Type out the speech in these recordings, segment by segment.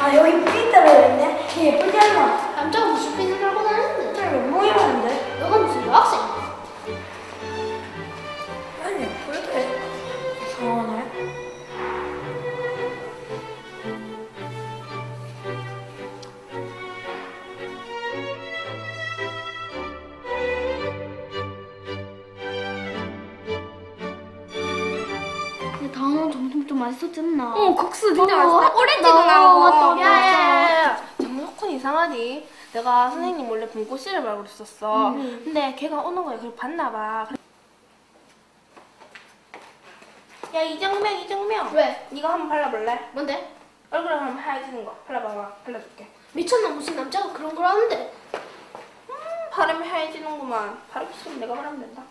아 여기 핀다고 했네? 예쁘지 않아? 남자가 무슨 핀을 달고 다니는데? 잘 모양인데? 너가 무슨 여학생? 아니 그래도 이상하네 맛있었지 않나? 어, 국수 진짜 어, 맛있다. 오렌지도. 나오고. 맞다. 야야야. 장석훈 이상하디. 내가 선생님 몰래 분꽃씨를 말고 있었어. 음. 근데 걔가 오는 거야. 그걸 봤나 봐. 야 이정명 이정명. 왜? 이거 한번 발라볼래? 뭔데? 얼굴에 한번 하얘지는 거. 발라봐봐. 발라줄게. 미쳤나 무슨 남자가 그런 걸 하는데? 바르면 하얘지는구만. 바르기 싫으면 내가 바르면 된다.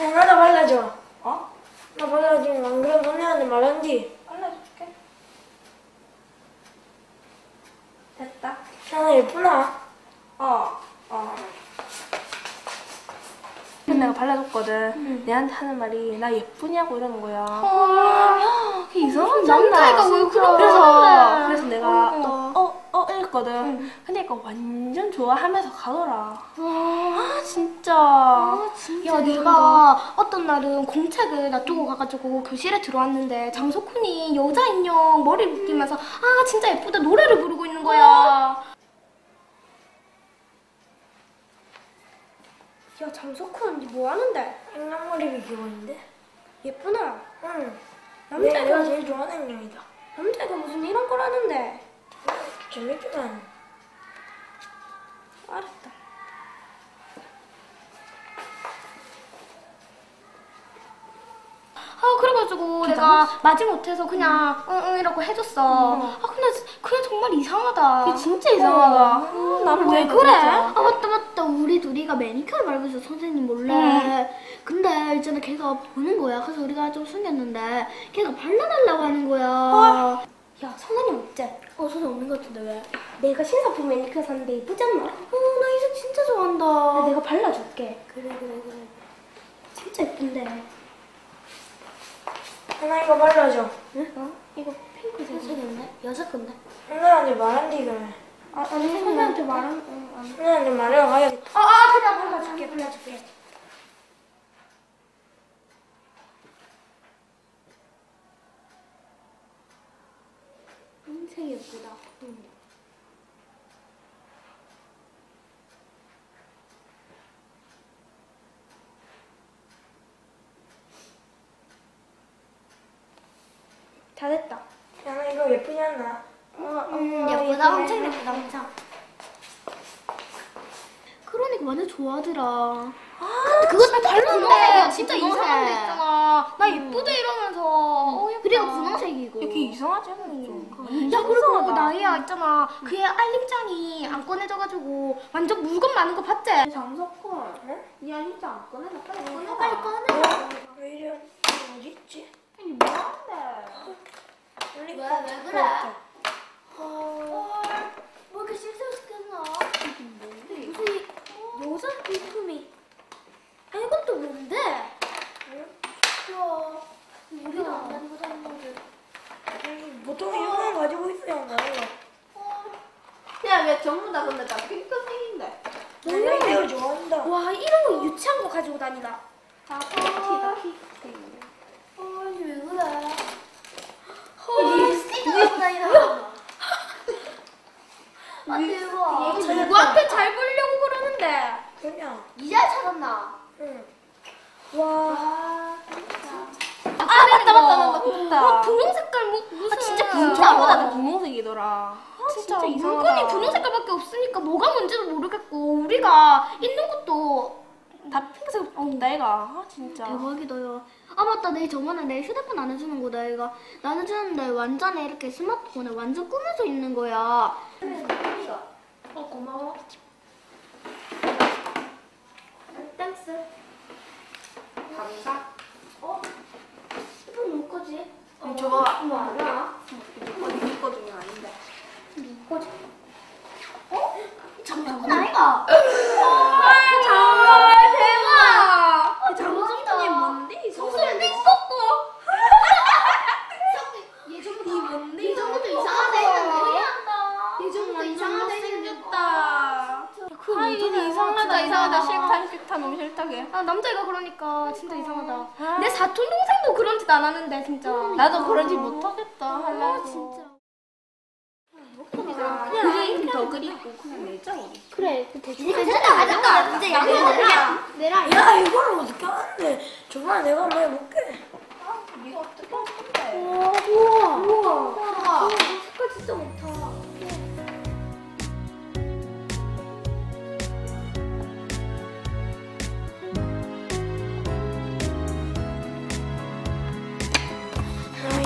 야 나도 발라줘 어? 나 발라주면 안 그래도 너네한테 말한디 발라줄게. 됐다. 나 예쁘나? 어, 어. 근데 내가 발라줬거든. 내한테 하는 말이 나 예쁘냐고 이러는 거야. 남자애가 왜 그러는데? 그래서 그래서 내가 어이구. 어, 어, 이랬거든. 근 데 이거 완전 좋아하면서 가더라. 아, 진짜. 아, 진짜 야, 내가 어떤 날은 공책을 놔두고 가가지고 교실에 들어왔는데 장석훈이 여자 인형 머리 묶이면서 아 진짜 예쁘다 노래를 부르고 있는 거야. 야 장석훈 니뭐 하는데? 인간머리 비키고 있는데? 예쁘나? 응 남자가- 내가 제일 좋아하는 인형이다 남자가 무슨 이런 걸 하는데? 재밌지만 알았다. 아 그래가지고 내가 마지 못해서 그냥 응응 이라고 해줬어. 아 근데 그게 정말 이상하다. 걔 진짜 이상하다. 음, 나는 왜 그래? 아 맞다 맞다 우리 둘이가 매니큐어 있어 선생님 몰래. 근데 있잖아 걔가 보는 거야. 그래서 우리가 좀 숨겼는데 걔가 발라달라고 하는 거야. 야 선생님 어째? 어 선생님 없는 것 같은데 왜? 내가 신사품 매니큐어 샀는데 예쁘지 않나? 어나 이색 진짜 좋아한다. 내가 발라줄게. 그래 그래 그래. 진짜 예쁜데. 나 이거 발라줘 응? 어? 이거 핑크색 색인데? 여자 건데? 너네한테 말한디 그래 아, 아니 선생님한테 말한 응. 너네한테 말하러 가야겠다 아, 아 그래 발라줄게 발라줄게 흰색 예쁘다 응. 다 됐다. 야나 이거 예쁘지 않나? 음, 예쁘다. 엄청 예쁘다 엄청. 그러니까 완전 좋아하더라. 근데 그거 다 발랐는데. 진짜 이상한 데. 있잖아. 나 예쁘대 이러면서. 그리고 분홍색이고 걔 이상하지 않아? 좀. 야 그리고 나이야 있잖아. 그애 알림장이 안 꺼내져가지고 완전 물건 많은 거 봤지? 장석훈, 응? 니 알림장 안 꺼내나? 빨리 꺼내. 빨리 꺼내. 왜 이래? 어디 있지? 아니 뭐하는데? 원래 왜, 꼭왜 그래? 있자. 뭐 이렇게 실수시켰나? 무슨 여자 비품이 아 이건 또 뭔데? 야 우리가 안 다니는 건데 보통 이거만 가지고 있어야 한다 야, 왜 전부 다 근데 다 핑크색인데? 내가 이거 좋아한다 와 이런 거 유치한 거 가지고 다니다 다 핑크다, 핑크. 헐, 왜 그래? 헐, 스티커 가지고 다니다. 아, 대박. 얘 누구 앞에 잘 보려고 그러는데. 그냥 이제 찾았나? 응 와. 아, 맞다, 맞다, 맞다, 맞다. 아, 분홍 색깔 뭐, 무슨. 아, 진짜 전부 다다 분홍색이더라. 아, 진짜 물건이 이상하다. 분홍 색깔밖에 없으니까 뭐가 뭔지도 모르겠고 우리가 있는 것도 다 핑크색 없다, 얘가. 아, 진짜. 대박이다 야. 아 맞다 내 저번에 내 휴대폰 안 해주는 거다 얘가 나눠주는데 완전히 이렇게 스마트폰에 완전 꾸며져 있는 거야 어, 고마워. 땡스 감사. 어? 뭐 거지? 어, 저거 뭐 알아? 이거 네 거중에 아닌데. 뭐 거지? 어? 장석훈 아이가? 아, 정말 대박. 아, 너무 싫다게. 아 남자애가 그러니까 진짜 이상하다. 내 사촌 동생도 그런 짓 안 하는데 진짜. 나도 그런 짓 못하겠다. 아 하려고. 진짜. 그림 더 그리고 그냥 내자 우리. 그래 그 대충 됐다 맞았다. 이제 양보야. 내랑 야 이걸 어떻게 하는데 정말 내가 한번 해볼게 네가 어떻게 할 건데? 우와 우와 우와. 색깔 진짜 많다.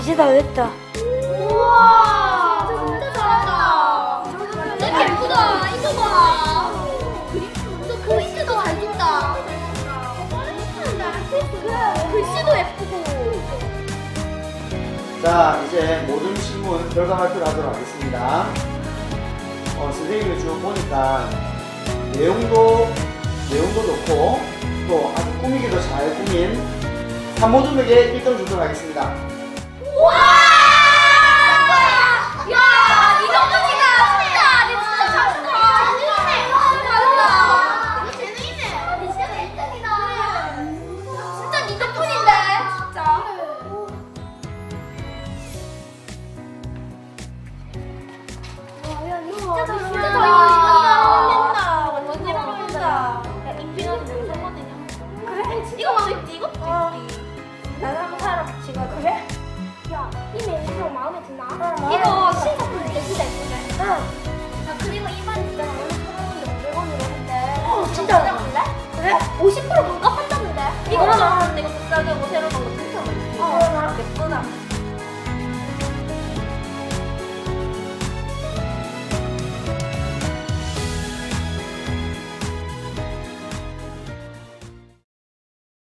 이제 다 됐다 우와 진짜 잘한다. 진짜 예쁘다. 이거 봐. 저 글씨도 잘 줬다. 글씨도 예쁘고. 자, 이제 모든 신문 결과 발표를 하도록 하겠습니다. 어, 선생님이 쭉 보니까 내용도, 내용도 좋고, 또 아주 꾸미기도 잘 꾸민 산모dum에게 1등 주도록 하겠습니다. 와! 마음에 드나? 이거 신상품 진짜 예쁘네. 야, 그리